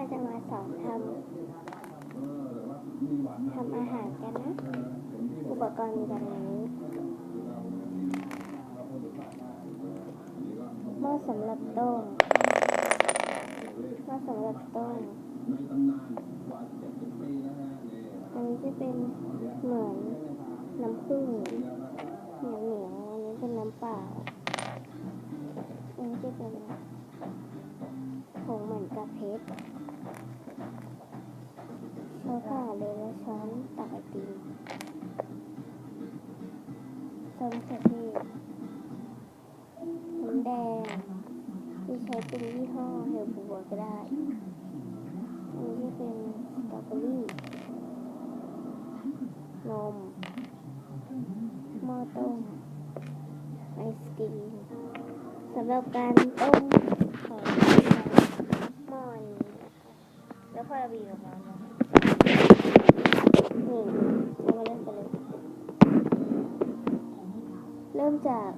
เราจะมาสอนทำทำอาหารกันนะ อุปกรณ์มีดังนี้หม้อสำหรับต้มหม้อสำหรับต้มอันนี้จะเป็นเหมือนน้ำผึ้งเหนียวเหนียวๆอันนี้เป็นน้ำเปล่าอันนี้จะเป็นผงเหมือนกับเพชร ช้ผ่าเลยและช้อนตักไอติมสมะเขือเทศน้ำแดงที่ใช้เป็นยี่ห้อเฮลบัวก็ได้อันนี้เป็นสตรอเบอรี่นมหม้อต้มไอศกรีมสำหรับการต้มของหม้อนี้นะคะ แล้วพอเราบีบออกมานะคะนี่เรามาเล่นกันเลย เริ่มจาก